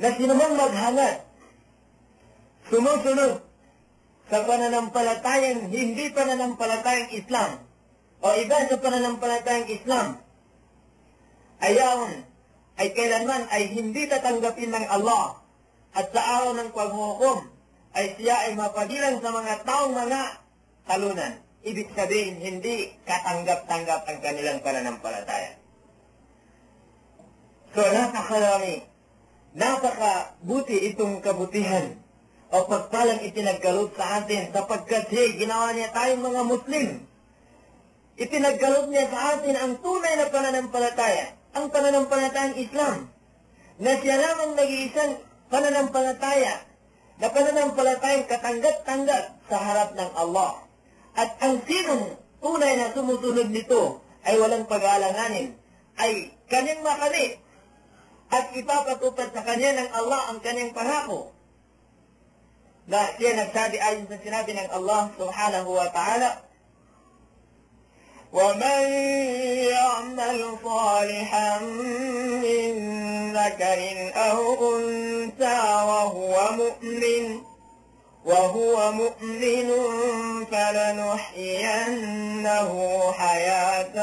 na sinumang maghangad, sumusunod sa pananampalatayang hindi pananampalatayang Islam o iba sa pananampalatayang Islam, ayaon ay kailanman ay hindi tatanggapin ng Allah at sa araw ng paghuhukom ay siya ay mapagilan sa mga taong mga talunan. Ibig sabihin, hindi katanggap-tanggap ang kanilang pananampalataya. So, napakarami, napakabuti itong kabutihan o pagpalang itinagkalot sa atin sapagkat hey, ginawa niya tayong mga Muslim. Itinagkalot niya sa atin ang tunay na pananampalataya, ang pananampalatayang Islam, na siya lamang nag-iisang pananampalataya, na pananampalatayang katanggap-tanggap sa harap ng Allah. At ang sinong tunay na sumusunod nito ay walang pag-aalanganin, ay kanyang makamit at ipapatupad sa kanya ng Allah ang kanyang pangako. Na siya nagsabi ayon sa sinabi ng Allah subhanahu wa ta'ala, ومن يعمل صالحا من ذكر أو أنثى وهو مؤمن وهو مؤمن فلنحيينه حياة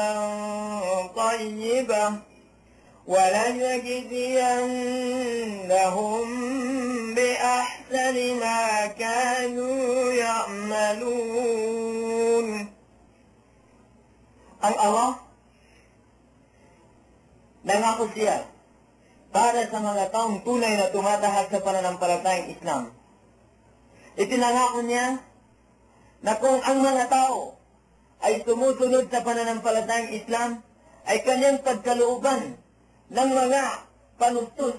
طيبة ولنجزينهم بأحسن ما كانوا يعملون Ang Allah, nangako siya para sa mga taong tunay na tumatahak sa pananampalatayang Islam. Itinangako niya na kung ang mga tao ay sumusunod sa pananampalatayang Islam, ay kanyang pagkalooban ng mga panustos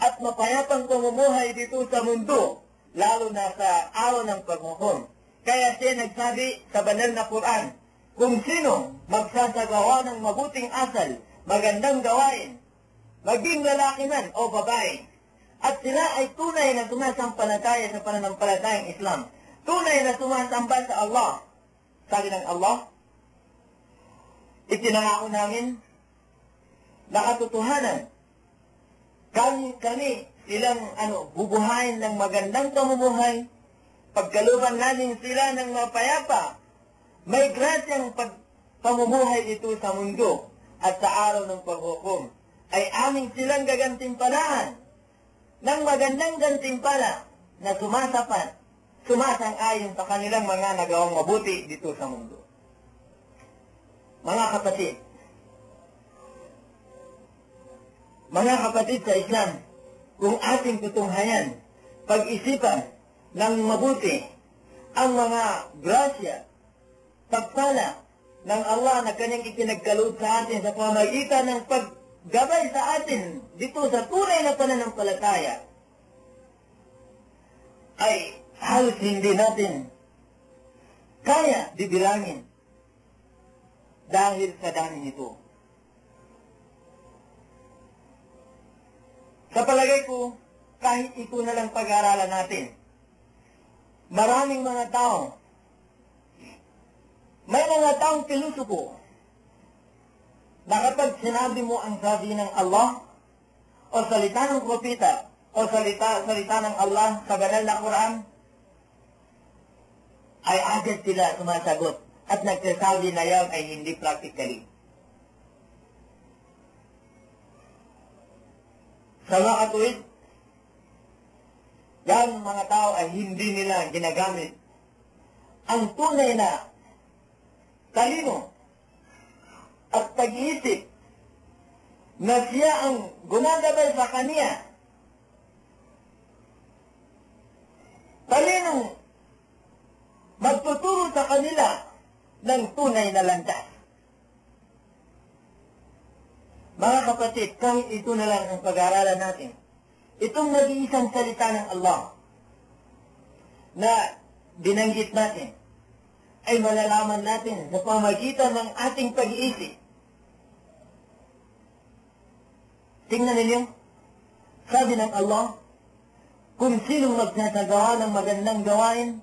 at mapayapang pamumuhay dito sa mundo, lalo na sa araw ng paghukom. Kaya siya nagsabi sa banal na Quran, kung sino magsasagawa ng mabuting asal, magandang gawain, maging lalaki man o babae, at sila ay tunay na sumasampalataya sa pananampalatayang Islam, tunay na sumasamba sa Allah. Sabi ng Allah, itinangako namin na katotohanan, kami, kami silang ano, bubuhayin ng magandang pamumuhay, pagkaluban namin sila ng mapayapa, may grasyang pag, pamumuhay ito sa mundo at sa araw ng paghukom, ay aming silang gagantimpalaan ng magandang gantimpala na sumasapat, sumasang-ayon sa kanilang mga nagawang mabuti dito sa mundo. Mga kapatid, mga kapatid sa Islam, kung ating tutunghayan, pag-isipan ng mabuti ang mga grasya, pagpala ng Allah na kanyang itinagkaloob sa atin sa pamagitan ng paggabay sa atin dito sa tunay na pananampalataya, ay halos hindi natin kaya dibilangin dahil sa dami nito. Sa palagay ko, kahit ito na lang pag-aaralan natin, maraming mga tao, may mga taong pilosopo na kapag sinabi mo ang sabi ng Allah o salita ng propeta o salita, salita ng Allah sa banal na Quran, ay agad sila sumasagot at nagsasabi na yan ay hindi practically. Sa mga katuwid, yan mga tao ay hindi nila ginagamit ang tunay na talino at pag-iisip na siya ang gumagabay sa kanya. Talinong magtuturo sa kanila ng tunay na landas. Mga kapatid, kahit ito na lang ang pag-aaralan natin, itong nag-iisang salita ng Allah na binanggit natin, ay malalaman natin sa pamagitan ng ating pag-iisip. Tingnan ninyo, sabi ng Allah, kung sinong magsasagawa ng magandang gawain,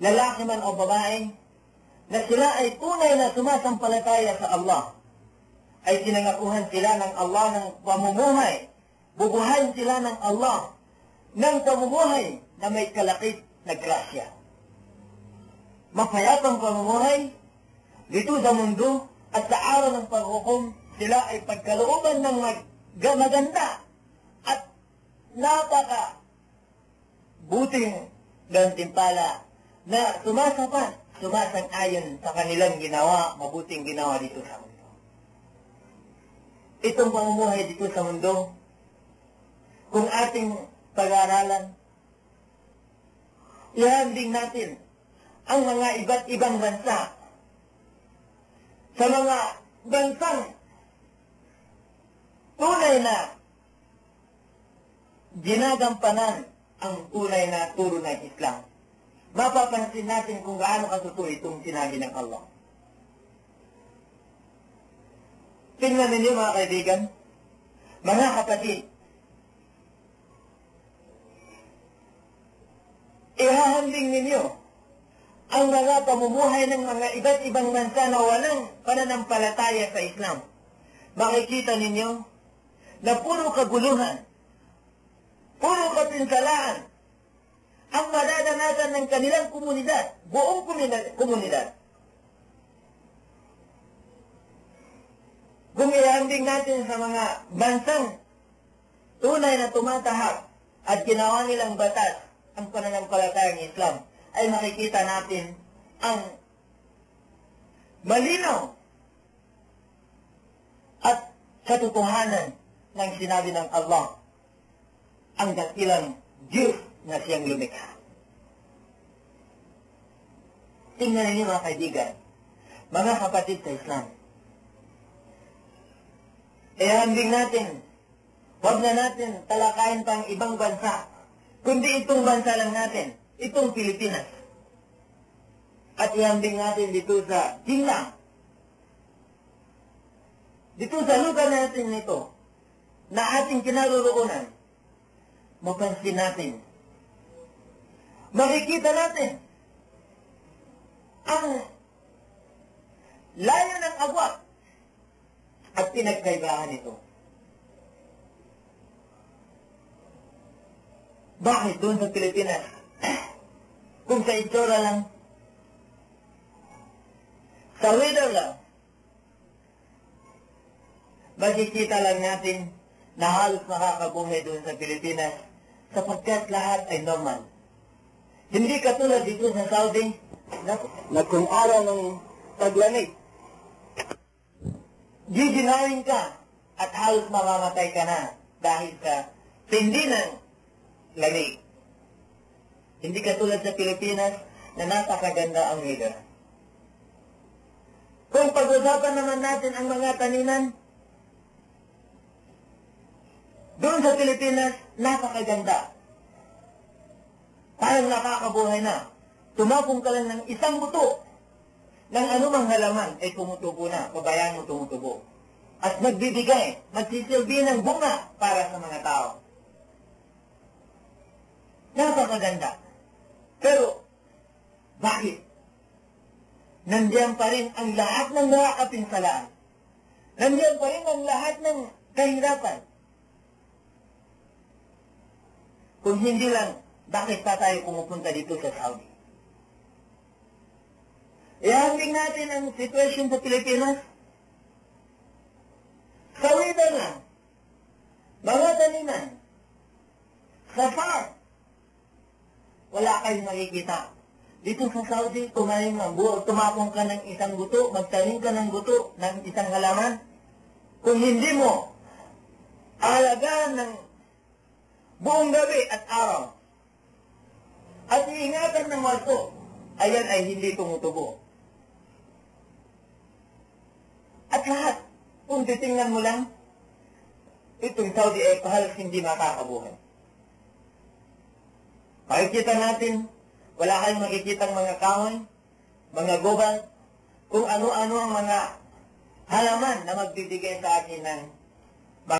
lalaki man o babae, na sila ay tunay na sumasampalataya sa Allah, ay sinangakuhan sila ng Allah ng pamumuhay bubuhayin sila ng Allah ng pamumuhay na may kalakit na grasya. Mapayapang pamumuhay dito sa mundo at sa araw ng paghukom, sila ay pagkalooban ng mag- maganda at napaka buting gantimpala na sumasapat, sumasang-ayon sa kanilang ginawa, mabuting ginawa dito sa mundo. Itong pamumuhay dito sa mundo, kung ating pag-aaralan, ihanding natin ang mga iba't ibang bansa sa mga bansang tunay na ginagampanan ang tunay na turo ng Islam. Mapapansin natin kung gaano kasuto itong sinabi ng Allah. Tingnan ninyo mga kaibigan, mga kapatid, ihahambing ninyo ang mga pamumuhay ng mga iba't ibang bansa na walang pananampalataya sa Islam. Makikita ninyo na puro kaguluhan, puro kapinsalaan ang madadanasan ng kanilang komunidad, buong komunidad. komunidad. Kung ihambing natin sa mga bansang tunay na tumatahak at ginawa nilang batas ang pananampalatayang Islam, ay makikita natin ang malinaw at katotohanan ng sinabi ng Allah ang dakilang Diyos na siyang lumikha. Tingnan ninyo mga kaibigan, mga kapatid sa Islam. Ihambing natin, huwag na natin talakayin pang ibang bansa, kundi itong bansa lang natin, itong Pilipinas. At ihambing natin dito sa China. Dito sa lugar natin nito, na ating kinaroroonan, mapansin natin, makikita natin, ang layo ng agwat at pinagkaibahan nito. Bakit doon sa Pilipinas? Kung sa itsura lang, sa weather lang, makikita lang natin na halos makakabuhay doon sa Pilipinas sapagkat lahat ay normal. Hindi katulad dito sa Saudi na, na kung araw ng taglamig, giginawin ka at halos mamamatay ka na dahil sa tindi ng lamig. Hindi katulad sa Pilipinas na napakaganda ang weather. Kung pag-usapan naman natin ang mga taniman, doon sa Pilipinas, napakaganda. Parang nakakabuhay na. Tumapong ka lang ng isang buto ng anumang halaman ay tumutubo na, pabayaan mo tumutubo. At nagbibigay, magsisilbi ng bunga para sa mga tao. Napakaganda. Pero, bakit? Nandiyan pa rin ang lahat ng mga kapinsalaan. Nandiyan pa rin ang lahat ng kahirapan. Kung hindi lang, bakit pa tayo pumupunta dito sa Saudi? Ihambing natin ang sitwasyon sa Pilipinas. Sa weather lang, mga taniman, sa farm, wala kayong makikita. Dito sa Saudi, kumain ng buo, tumapong ka ng isang buto, magtanim ka ng buto ng isang halaman. Kung hindi mo alagaan ng buong gabi at araw, at iingatan ng wasto, ayan ay hindi tumutubo. At lahat, kung titingnan mo lang, itong Saudi ay halos hindi makakabuhay. Makikita natin, wala kayong makikita mga kahoy, mga gubal, kung ano-ano ang mga halaman na magbibigay sa akin ng